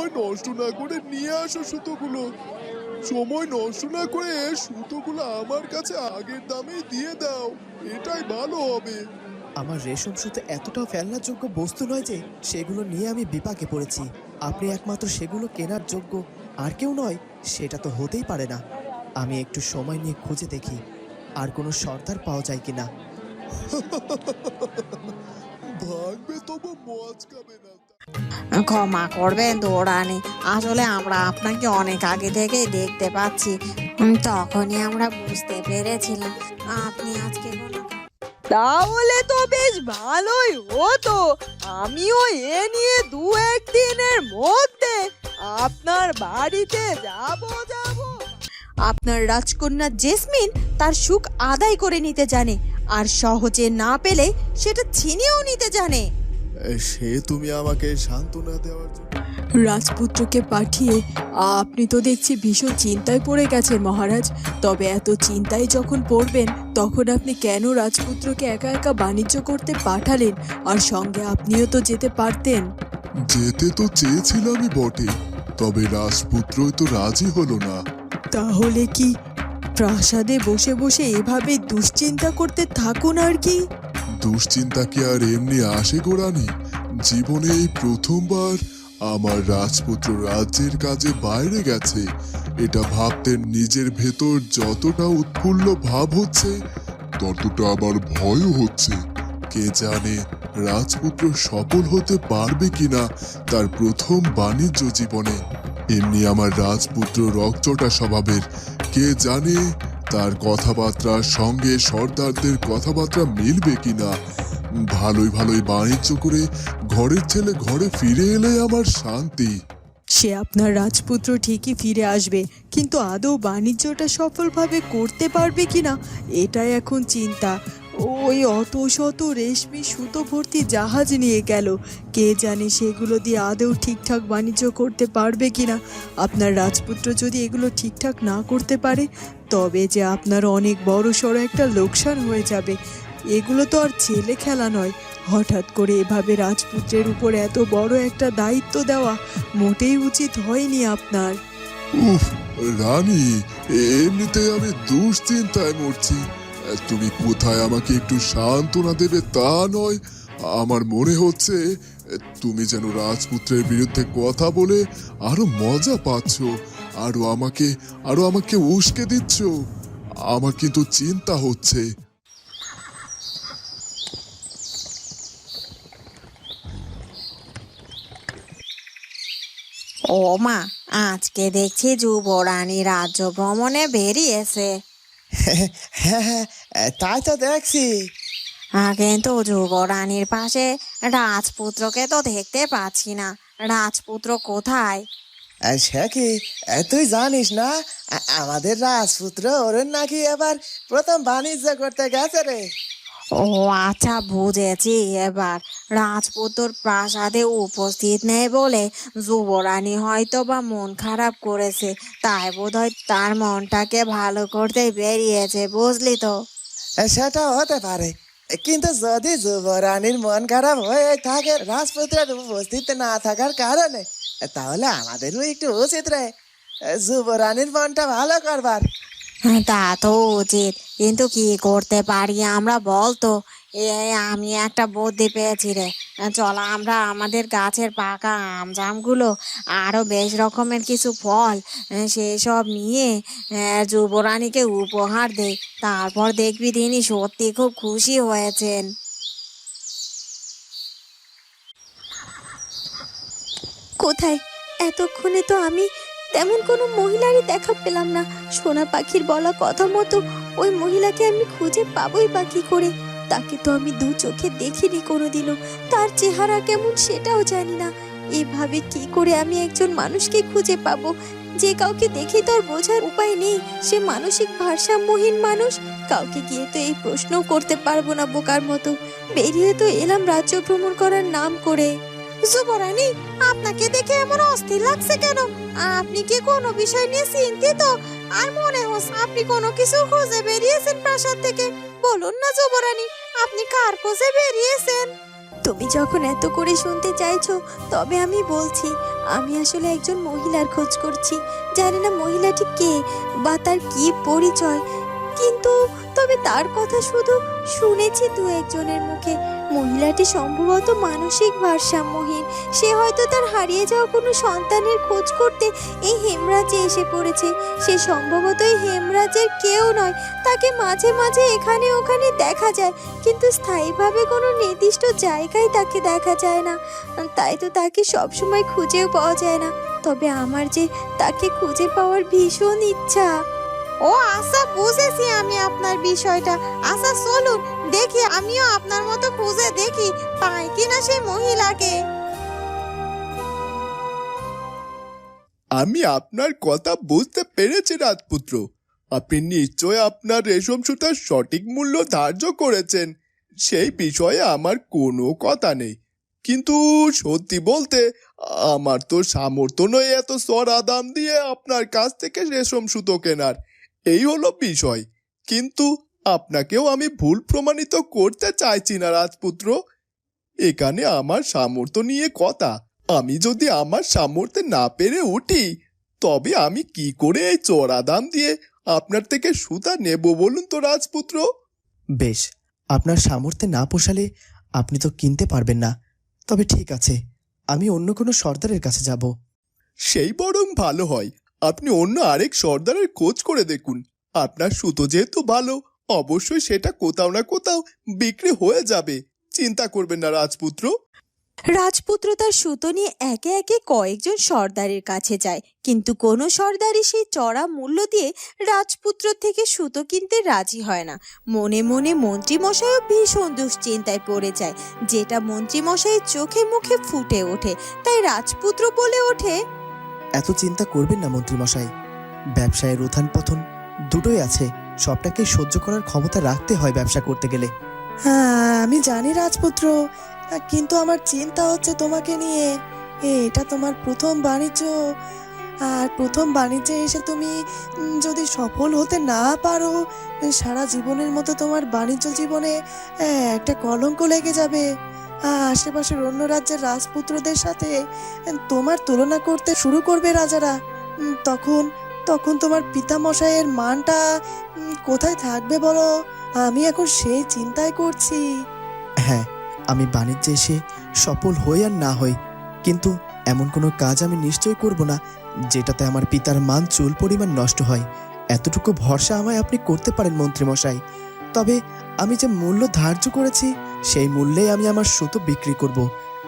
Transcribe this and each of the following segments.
সময় নষ্ট না করে নিয়ে আসো সুতোগুলো। সময় নষ্ট না করে সুতোগুলো আমার কাছে আগের দামেই দিয়ে দাও। এটাই ভালো হবে। আমার রেশম সুতো এতটাও ফেলনার যোগ্য বস্তু নয় যে সেগুলো নিয়ে আমি বিপাকে পড়েছি। আপনি একমাত্র সেগুলো কেনার যোগ্য। আর কেউ নয় সেটা তো হতেই পারে না। আমি একটু সময় নিয়ে খুঁজে দেখি। আর কোনো সর্দার পাওয়া যায় কিনা? ভাঙবে তবু মজ খাবে না। ক্ষমা করবেন দৌড়ানি। আসলে আমরা আপনাকে অনেক আগে থেকেই দেখতে পাচ্ছি। তখনই আমরা বুঝতে পেরেছিলাম। আপনি আজকে কোনো তাহলে তো বেশ ভালোই হতো। আমিও এ নিয়ে দু একদিনের মধ্যে আপনার বাড়িতে যাব যাব। আপনার রাজকন্যা জেসমিন তার সুখ আদায় করে নিতে জানে আর সহজে না পেলে সেটা ছিনিয়েও নিতে জানে। সে তুমি আমাকে সান্ত্বনা দেওয়ার জন্য রাজপুত্রকে পাঠিয়ে আপনি তো দেখছি ভীষণ চিন্তায় পড়ে গেছেন মহারাজ। তবে এত চিন্তায় যখন পড়বেন তখন আপনি কেন রাজপুত্রকে একা একা বাণিজ্য করতে পাঠালেন? আর সঙ্গে আপনিও তো যেতে পারতেন। যেতে তো চেয়েছিলামই বটে তবে রাজপুত্রই তো রাজি হলো না। তাহলে কি প্রাসাদে বসে বসে এভাবে দুশ্চিন্তা করতে থাকুন আর কি? দুশ্চিন্তা কি আর এমনি আসে গোড়ানি জীবনে এই প্রথমবার আমার রাজপুত্র রাজ্যের কাজে বাইরে গেছে। এটা ভাবতে নিজের ভেতর যতটা উৎফুল্ল ভাব হচ্ছে, ততটা আবার ভয়ও হচ্ছে। কে জানে রাজপুত্র সফল হতে পারবে কিনা তার প্রথম বাণিজ্য জীবনে। এমনি আমার রাজপুত্র রক্তটা স্বভাবের। কে জানে তার কথাবার্তার সঙ্গে সর্দারদের কথাবার্তা মিলবে কিনা? ভালোই ভালোই বাণিজ্য করে ঘরের ছেলে ঘরে ফিরে এলে আমার শান্তি। সে আপনার রাজপুত্র ঠিকই ফিরে আসবে, কিন্তু আদৌ বাণিজ্যটা সফলভাবে করতে পারবে কিনা, এটাই এখন চিন্তা। ওই অত শত রেশমি সুতো ভর্তি জাহাজ নিয়ে গেল, কে জানে সেগুলো দিয়ে আদৌ ঠিকঠাক বাণিজ্য করতে পারবে কিনা? আপনার রাজপুত্র যদি এগুলো ঠিকঠাক না করতে পারে তবে যে আপনার অনেক বড় সড়ো একটা লোকসান হয়ে যাবে, এগুলো তো আর ছেলে খেলা নয়। হঠাৎ করে এভাবে রাজপুত্রের উপর এত বড় একটা দায়িত্ব দেওয়া মোটেই উচিত হয়নি আপনার। উফ, রানী এমনিতে আমি দুশ্চিন্তায় মরছি। তুমি কোথায় আমাকে একটু সান্ত্বনা দেবে তা নয়। আমার মনে হচ্ছে তুমি যেন রাজপুত্রের বিরুদ্ধে কথা বলে আরও মজা পাচ্ছ। আরও আমাকে আরও আমাকে উস্কে দিচ্ছ। আমার কিন্তু চিন্তা হচ্ছে। ও মা আজকে দেখছি যুবরানী রাজ্য ভ্রমণে বেরিয়েছে। হ্যাঁ হ্যাঁ তাই তো দেখছি। কিন্তু যুবরানীর পাশে রাজপুত্রকে তো দেখতে পাচ্ছি না। রাজপুত্র কোথায়? সে কি? তুই জানিস না? আমাদের রাজপুত্র ওরেন নাকি এবার প্রথম বাণিজ্য করতে গেছে রে। ও আচ্ছা বুঝেছি। এবার রাজপুত্র প্রাসাদে উপস্থিত নেই বলে যুবরানী হয়তো বা মন খারাপ করেছে। তাই বোধহয় তার মনটাকে ভালো করতে বেরিয়েছে বুঝলি তো? সেটা হতে পারে। কিন্তু যদি যুবরানীর মন খারাপ হয়ে থাকে রাজপুত্রের উপস্থিত না থাকার কারণে তাহলে আমাদেরও একটু উচিত রে। যুবরানীর মনটা ভালো করবার। তা তো উচিত। কিন্তু কি করতে পারি আমরা বলতো? এ, আমি একটা বুদ্ধি পেয়েছি রে। চল, আমরা আমাদের গাছের পাকা আম জামগুলো আরও বেশ রকমের কিছু ফল, সেসব নিয়ে যুবরানীকে উপহার দেই। তারপর দেখবি তিনি সত্যি খুব খুশি হয়েছেন। কোথায়? এতক্ষণে তো আমি তেমন কোনো মহিলারই দেখা পেলাম না। সোনা পাখির বলা কথা মতো ওই মহিলাকে আমি খুঁজে পাবোই বা করে? তাকে তো আমি দু চোখে দেখিনি কোনোদিনও। তার চেহারা কেমন সেটাও জানি না। এভাবে কি করে আমি একজন মানুষকে খুঁজে পাবো? যে কাউকে দেখে তো আর বোঝার উপায় নেই। সে মানসিক ভারসাম্যহীন মানুষ। কাউকে গিয়ে তো এই প্রশ্নও করতে পারব না বোকার মতো। বেরিয়ে তো এলাম রাজ্য ভ্রমণ করার নাম করে। যুবরানী, আপনাকে দেখে এমন অস্থির লাগছে কেন? আপনি কি কোনো বিষয় নিয়ে চিন্তিত? আর মনে আপনি কোনো কিছু বেরিয়েছেন প্রাসাদ থেকে। বলুন না যুবরানী, আপনি কার খোঁজে বেরিয়েছেন? তুমি যখন এত করে শুনতে চাইছো, তবে আমি বলছি, আমি আসলে একজন মহিলার খোঁজ করছি। জানি না মহিলাটি কে বা তার কি পরিচয় কিন্তু তবে তার কথা শুধু শুনেছি দু একজনের মুখে। মহিলাটি সম্ভবত মানসিক ভারসাম্যহীন। সে হয়তো তার হারিয়ে যাওয়া কোনো সন্তানের খোঁজ করতে এই হেমরাজে এসে পড়েছে। সে সম্ভবত এই হেমরাজের কেউ নয়, তাকে মাঝে মাঝে এখানে ওখানে দেখা যায়। কিন্তু স্থায়ীভাবে কোনো নির্দিষ্ট জায়গায় তাকে দেখা যায় না। তাই তো তাকে সবসময় খুঁজেও পাওয়া যায় না। তবে আমার যে তাকে খুঁজে পাওয়ার ভীষণ ইচ্ছা। ও আশা বুঝেছি আমি আপনার বিষয়টা। আশা, চলুন, দেখি, আমিও আপনার মতো খুঁজে দেখি, পাই কিনা সেই মহিলাকে। আমি আপনার কথা বুঝতে পেরেছি, রাজপুত্র। আপনি নিশ্চয় আপনার রেশম সুতার সঠিক মূল্য ধার্য করেছেন। সেই বিষয়ে আমার কোনো কথা নেই। কিন্তু সত্যি বলতে, আমার তো সামর্থ্য নয় এত সরা দাম দিয়ে আপনার কাছ থেকে রেশম সুতো কেনার। এই হলো বিষয়। কিন্তু আপনাকেও আমি ভুল প্রমাণিত করতে চাইছি না রাজপুত্র। এখানে আমার সামর্থ্য নিয়ে কথা। আমি যদি আমার সামর্থ্যে না পেরে উঠি তবে আমি কি করে এই চড়া দাম দিয়ে আপনার থেকে সুতা নেব বলুন তো রাজপুত্র? বেশ আপনার সামর্থ্যে না পোষালে আপনি তো কিনতে পারবেন না। তবে ঠিক আছে আমি অন্য কোনো সর্দারের কাছে যাব। সেই বরং ভালো হয়। আপনি অন্য আরেক সর্দারের খোঁজ করে দেখুন। আপনার সুতো যেহেতু ভালো, অবশ্যই সেটা কোথাও না কোথাও বিক্রি হয়ে যাবে। চিন্তা করবেন না, রাজপুত্র। রাজপুত্র তার সুতো নিয়ে একে একে কয়েকজন সর্দারের কাছে যায়। কিন্তু কোনো সর্দারই সেই চড়া মূল্য দিয়ে রাজপুত্র থেকে সুতো কিনতে রাজি হয় না। মনে মনে মন্ত্রীমশাইও ভীষণ দুশ্চিন্তায় পড়ে যায়। যেটা মন্ত্রীমশাইয়ের চোখে মুখে ফুটে ওঠে, তাই রাজপুত্র বলে ওঠে এত চিন্তা করবেন না, মন্ত্রীমশাই। ব্যবসায়ের উত্থান পথন দুটোই আছে সবটাকে সহ্য করার ক্ষমতা রাখতে হয় ব্যবসা করতে গেলে। হ্যাঁ আমি জানি রাজপুত্র, কিন্তু আমার চিন্তা হচ্ছে তোমাকে নিয়ে। এটা তোমার প্রথম বাণিজ্য, আর প্রথম বাণিজ্যে এসে তুমি যদি সফল হতে না পারো, সারা জীবনের মতো তোমার বাণিজ্য জীবনে একটা কলঙ্ক লেগে যাবে। আশেপাশের অন্য রাজ্যের রাজপুত্রদের সাথে তোমার তুলনা করতে শুরু করবে রাজারা। তখন তখন তোমার পিতামশাইয়ের মানটা কোথায় থাকবে বলো? আমি এখন সেই চিন্তায় করছি। হ্যাঁ আমি বাণিজ্যে এসে সফল হই আর না হই, কিন্তু এমন কোনো কাজ আমি নিশ্চয় করব না, যেটাতে আমার পিতার মান চুল পরিমাণ নষ্ট হয়। এতটুকু ভরসা আমায় আপনি করতে পারেন, মন্ত্রীমশাই। তবে আমি যে মূল্য ধার্য করেছি, সেই মূল্যেই আমি আমার সুতো বিক্রি করব।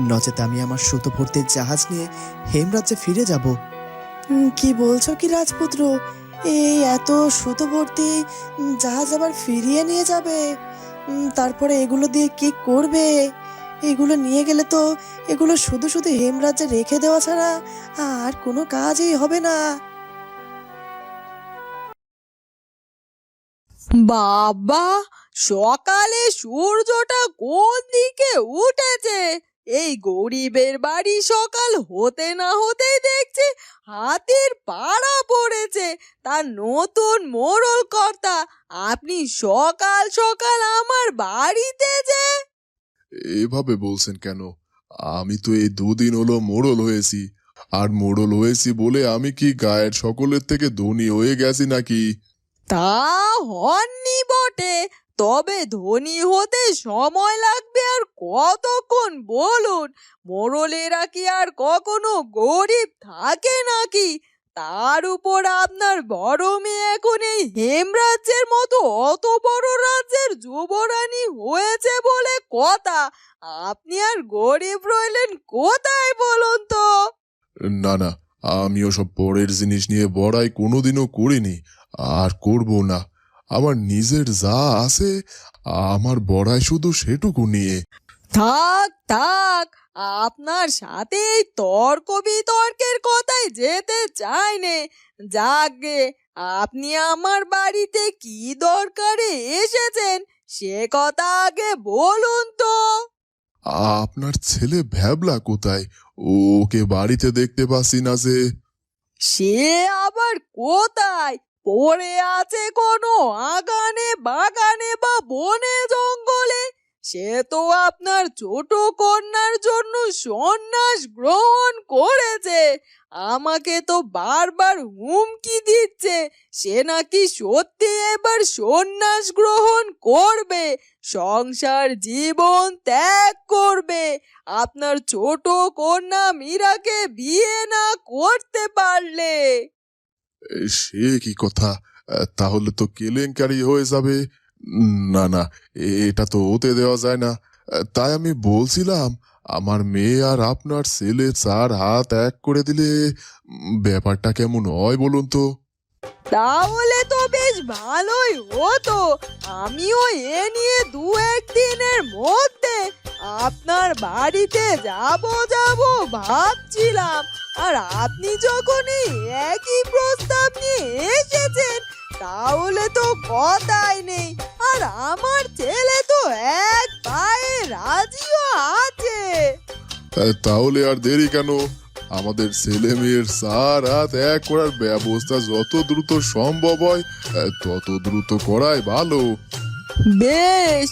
নচেত আমি আমার সুতো ভর্তি জাহাজ নিয়ে হেমরাজ্যে ফিরে যাব। কি বলছো কি রাজপুত্র? এই এত সুতো ভর্তি জাহাজ আবার ফিরিয়ে নিয়ে যাবে? তারপরে এগুলো দিয়ে কি করবে? এগুলো নিয়ে গেলে তো এগুলো শুধু শুধু হেমরাজ্যে রেখে দেওয়া ছাড়া আর কোনো কাজই হবে না। বাবা, সকালে সূর্যটা কোন দিকে উঠেছে? এই গরিবের বাড়ি সকাল হতে না হতেই দেখছি হাতির পাড়া পড়েছে। তার নতুন মোড়ল কর্তা আপনি সকাল সকাল আমার বাড়িতে যে। এভাবে বলছেন কেন? আমি তো এই দুদিন হলো মোড়ল হয়েছি। আর মোড়ল হয়েছি বলে আমি কি গায়ের সকলের থেকে ধনী হয়ে গেছি নাকি? তা হননি বটে। তবে ধনী হতে সময় লাগবে আর কতক্ষণ বলুন? মোড়লেরা কি আর কখনো গরিব থাকে নাকি? তার উপর আপনার বড় মেয়ে এখন এই হেমরাজ্যের মতো অত বড় রাজ্যের যুবরানী হয়েছে বলে কথা। আপনি আর গরিব রইলেন কোথায় বলুন তো? না না আমি ওসব পরের জিনিস নিয়ে বড়াই কোনোদিনও করিনি। আর করব না। আমার নিজের যা আছে আমার বড়াই শুধু সেটুকু নিয়ে। থাক থাক আপনার সাথে এই তর্ক বিতর্কের কথায় যেতে চাই নে। যাগে আপনি আমার বাড়িতে কি দরকারে এসেছেন সে কথা আগে বলুন তো। আপনার ছেলে ভ্যাবলা কোথায়? ওকে বাড়িতে দেখতে পাচ্ছি না যে। সে আবার কোথায়? পড়ে আছে কোনো আগানে, বাগানে বা বনে জঙ্গলে, সে তো আপনার ছোট কন্যার জন্য সন্ন্যাস গ্রহণ করেছে। আমাকে তো বারবার হুমকি দিচ্ছে, সে নাকি সত্যি এবার সন্ন্যাস গ্রহণ করবে, সংসার জীবন ত্যাগ করবে। আপনার ছোট কন্যা মীরাকে বিয়ে না করতে পারলে। সে কি কথা? তাহলে তো কেলেঙ্কারি হয়ে যাবে। না না এটা তো হতে দেওয়া যায় না। তাই আমি বলছিলাম, আমার মেয়ে আর আপনার ছেলে চার হাত এক করে দিলে ব্যাপারটা কেমন হয় বলুন তো? তাহলে তো বেশ ভালোই হতো। আমিও এ নিয়ে দু একদিনের মধ্যে আপনার বাড়িতে যাব যাব ভাবছিলাম। আর আপনি যখনই একই প্রস্তাব নিয়ে এসেছেন তাহলে তো কথাই নেই। আর আমার ছেলে তো এক পায়ে রাজিও আছে। তাহলে আর দেরি কেন? আমাদের ছেলে মেয়ের চার হাত এক করার ব্যবস্থা যত দ্রুত সম্ভব হয় তত দ্রুত করাই ভালো। বেশ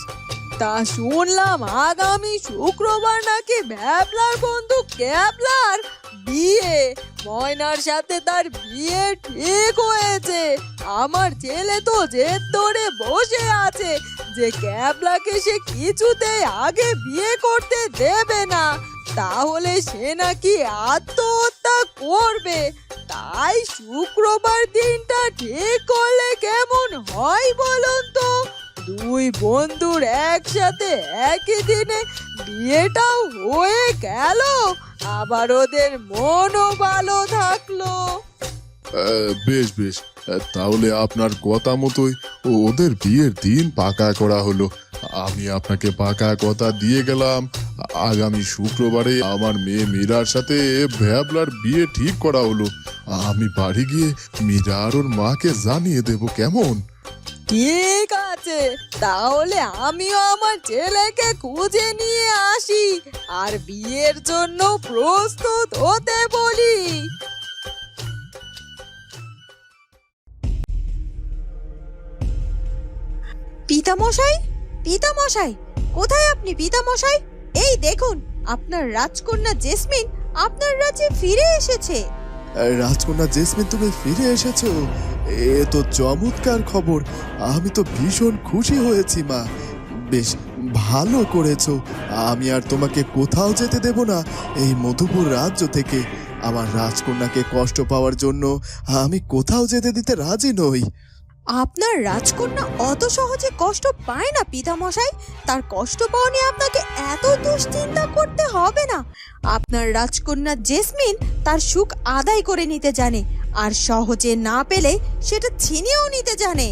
তা শুনলাম আগামী শুক্রবার নাকি ভ্যাবলার বন্ধু ক্যাবলার বিয়ে? ময়নার সাথে তার বিয়ে ঠিক হয়েছে। আমার ছেলে তো জেদ ধরে বসে আছে যে ক্যাবলাকে সে কিছুতেই আগে বিয়ে করতে দেবে না। তাহলে সে নাকি আত্মহত্যা করবে। তাই শুক্রবার দিনটা ঠিক করলে কেমন হয় বলুন তো? দুই বন্ধুর একসাথে একই দিনে বিয়েটাও হয়ে গেল। আবার ওদের মনও ভালো থাকল। আহ, বেশ বেশ। আহ, তাহলে আপনার কথা মতোই ও- ওদের বিয়ের দিন পাকা করা হলো। আমি আপনাকে পাকা কথা দিয়ে গেলাম। আগামী শুক্রবারে আমার মেয়ে মীরার সাথে ভ্যাবলার বিয়ে ঠিক করা হলো। আমি বাড়ি গিয়ে মীরা আর ওর মাকে জানিয়ে দেব কেমন? ঠিক আছে। তাহলে আমিও আমার ছেলেকে খুঁজে নিয়ে আসি আর বিয়ের জন্য প্রস্তুত হতে বলি। পিতামশাই? পিতামশাই, কোথায় আপনি পিতামশাই? এই দেখুন, আপনার রাজকন্যা জেসমিন আপনার রাজ্যে ফিরে এসেছে। রাজকন্যা জেসমিন, তুমি ফিরে এসেছ? এ তো চমৎকার খবর। আমি তো ভীষণ খুশি হয়েছি, মা। বেশ ভালো করেছ। আমি আর তোমাকে কোথাও যেতে দেব না। এই মধুপুর রাজ্য থেকে। আমার রাজকন্যাকে কষ্ট পাওয়ার জন্য আমি কোথাও যেতে দিতে রাজি নই। আপনার রাজকন্যা অত সহজে কষ্ট পায় না, পিতামশাই। তার কষ্ট পাওয়া নিয়ে আপনাকে এত দুশ্চিন্তা করতে হবে না। আপনার রাজকন্যা জেসমিন তার সুখ আদায় করে নিতে জানে, আর সহজে না পেলে সেটা ছিনিয়েও নিতে জানে।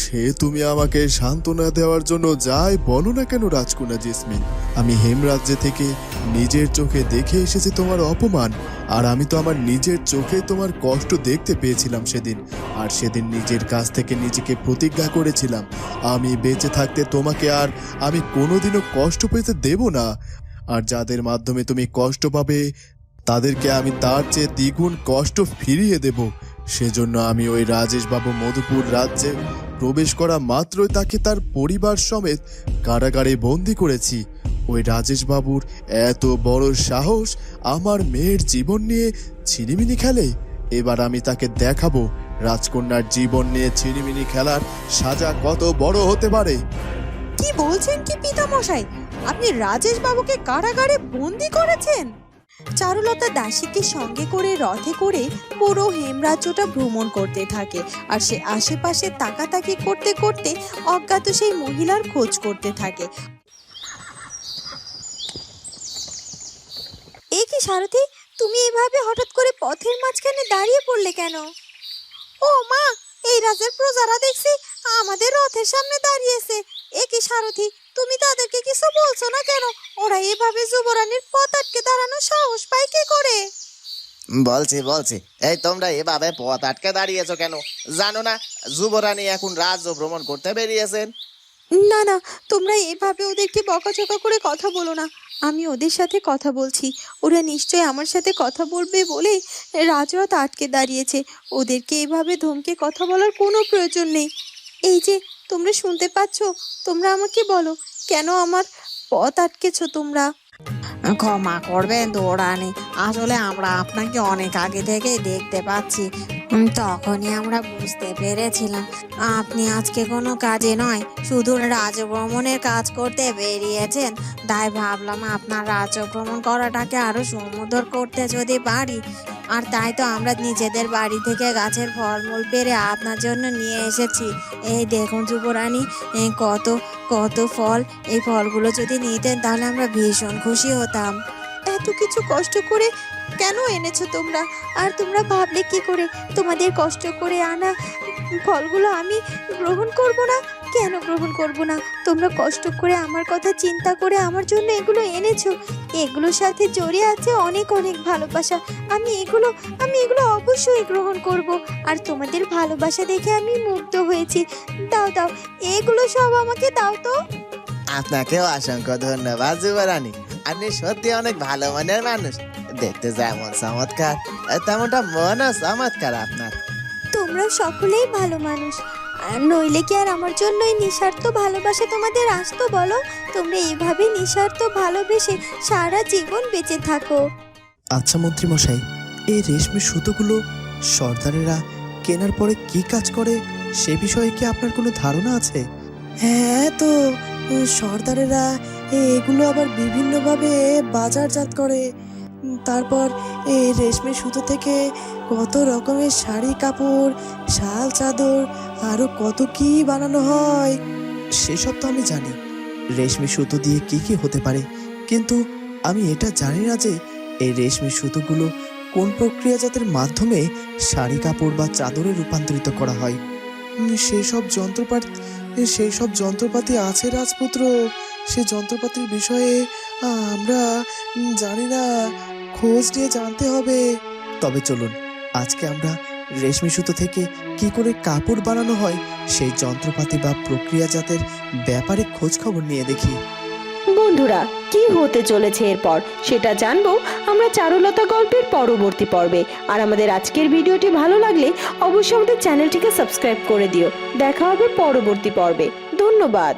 সে তুমি আমাকে সান্ত্বনা দেওয়ার জন্য যাই বলো না কেন রাজকন্যা জেসমিন? আমি হেমরাজ্যে থেকে নিজের চোখে দেখে এসেছি তোমার অপমান। আর আমি তো আমার নিজের চোখে তোমার কষ্ট দেখতে পেয়েছিলাম সেদিন। আর সেদিন নিজের কাছ থেকে নিজেকে প্রতিজ্ঞা করেছিলাম। আমি বেঁচে থাকতে তোমাকে আর আমি কোনোদিনও কষ্ট পেতে দেব না। আর যাদের মাধ্যমে তুমি কষ্ট পাবে, তাদেরকে আমি তার চেয়ে দ্বিগুণ কষ্ট ফিরিয়ে দেব। সেজন্য আমি ওই রাজেশবাবু মধুপুর রাজ্যে প্রবেশ করা মাত্রই তাকে তার পরিবার সমেত কারাগারে বন্দি করেছি। ওই রাজেশ বাবুর এত বড় সাহস আমার মেয়ের জীবন নিয়ে ছিনিমিনি খেলে? এবার আমি তাকে দেখাবো রাজকন্যার জীবন নিয়ে ছিনিমিনি খেলার সাজা কত বড় হতে পারে। কি বলছেন কি পিতামশাই? আপনি রাজেশ বাবুকে কারাগারে বন্দি করেছেন? চারুলতা দাসীকে সঙ্গে করে, রথে করে পুরো হেমরাজ্যটা ভ্রমণ করতে থাকে আর সে আশেপাশে তাকাতাকি করতে করতে অজ্ঞাত সেই মহিলার খোঁজ করতে থাকে। এই কি সারথি তুমি এভাবে হঠাৎ করে পথের মাঝখানে দাঁড়িয়ে পড়লে কেন? ও মা, এই রাজের প্রজারা দেখছি আমাদের রথের সামনে দাঁড়িয়েছে। এ কি সারথি তুমি তাদেরকে কিছু বলছো না কেন? ওরা এভাবে যুবরানীর পথ আটকে দাঁড়ানো সাহস পায় কি করে? বলছি বলছি, এই তোমরা এভাবে পথ আটকে দাঁড়িয়েছো কেন? জানো না, যুবরানী এখন রাজ্য ভ্রমণ করতে বেরিয়েছেন। না না, তোমরা এভাবে ওদেরকে বকাঝকা করে কথা বলো না। আমি ওদের সাথে কথা বলছি। ওরা নিশ্চয়ই আমার সাথে কথা বলবে বলে রাজরথ আটকে দাঁড়িয়েছে। ওদেরকে এভাবে ধমকে কথা বলার কোনো প্রয়োজন নেই। এই যে, তোমরা শুনতে পাচ্ছ? তোমরা আমাকে বলো, কেন আমার পথ আটকেছ তোমরা? ক্ষমা করবেন দৌড়ানি। আসলে আমরা আপনাকে অনেক আগে থেকেই দেখতে পাচ্ছি। তখনই আমরা বুঝতে পেরেছিলাম। আপনি আজকে কোনো কাজে নয়, শুধু রাজভ্রমণের কাজ করতে বেরিয়েছেন। তাই ভাবলাম আপনার রাজভ্রমণ করাটাকে আরও সুমধুর করতে যদি পারি আর তাই তো আমরা নিজেদের বাড়ি থেকে গাছের ফলমূল পেরে আপনার জন্য নিয়ে এসেছি। এই দেখুন যুবরানী কত কত ফল। এই ফলগুলো যদি নিতেন তাহলে আমরা ভীষণ খুশি হতাম। এত কিছু কষ্ট করে কেন এনেছো তোমরা? আর তোমরা ভাবলে কি করে? তোমাদের কষ্ট করে আনা ফলগুলো আমি গ্রহণ করব না? কেন গ্রহণ করব না? তোমরা কষ্ট করে আমার কথা চিন্তা করে আমার জন্য এগুলো এনেছো। এগুলোর সাথে জড়িয়ে আছে অনেক অনেক ভালোবাসা। আমি এগুলো আমি এগুলো অবশ্যই গ্রহণ করব। আর তোমাদের ভালোবাসা দেখে আমি মুগ্ধ হয়েছি। দাও দাও এগুলো সব আমাকে দাও তো। আপনাকেও অসংখ্য ধন্যবাদ যুবরানী। আপনি সত্যি অনেক ভালো মনের মানুষ। দেখতে যেমন চমৎকার তেমনটা মনও চমৎকার আপনার। তোমরা সকলেই ভালো মানুষ। নইলে কি আর আমার জন্য এই নিঃস্বার্থ ভালোবাসা তোমাদের আসতো বলো? তোমরা এইভাবে নিঃস্বার্থ ভালোবেসে সারা জীবন বেঁচে থাকো। আচ্ছা মন্ত্রী মশাই এই রেশমি সুতোগুলো সর্দারেরা কেনার পরে কি কাজ করে? সে বিষয়ে কি আপনার কোনো ধারণা আছে? হ্যাঁ তো সর্দারেরা এগুলো আবার বিভিন্নভাবে বাজারজাত করে। তারপর এই রেশমি সুতো থেকে কত রকমের শাড়ি, কাপড়, শাল, চাদর, আরও কত কি বানানো হয়? সেসব তো আমি জানি। রেশমি সুতো দিয়ে কি কি হতে পারে? কিন্তু আমি এটা জানি না যে এই রেশমি সুতোগুলো কোন প্রক্রিয়াজাতের মাধ্যমে শাড়ি, কাপড় বা চাদরে রূপান্তরিত করা হয়? সেই সব যন্ত্রপাতি সেই সব যন্ত্রপাতি আছে রাজপুত্র। সে যন্ত্রপাতির বিষয়ে আমরা জানি না। খোঁজ নিয়ে জানতে হবে। তবে চলুন, আজকে আমরা রেশমি সুতো থেকে কি করে কাপড় বানানো হয়, সেই যন্ত্রপাতি বা প্রক্রিয়াজাতের ব্যাপারে খোঁজ খবর নিয়ে দেখি। বন্ধুরা, কি হতে চলেছে এরপর? সেটা জানব আমরা চারুলতা গল্পের পরবর্তী পর্বে। আর আমাদের আজকের ভিডিওটি ভালো লাগলে অবশ্যই আমাদের চ্যানেলটিকে সাবস্ক্রাইব করে দিও। দেখা হবে পরবর্তী পর্বে। ধন্যবাদ।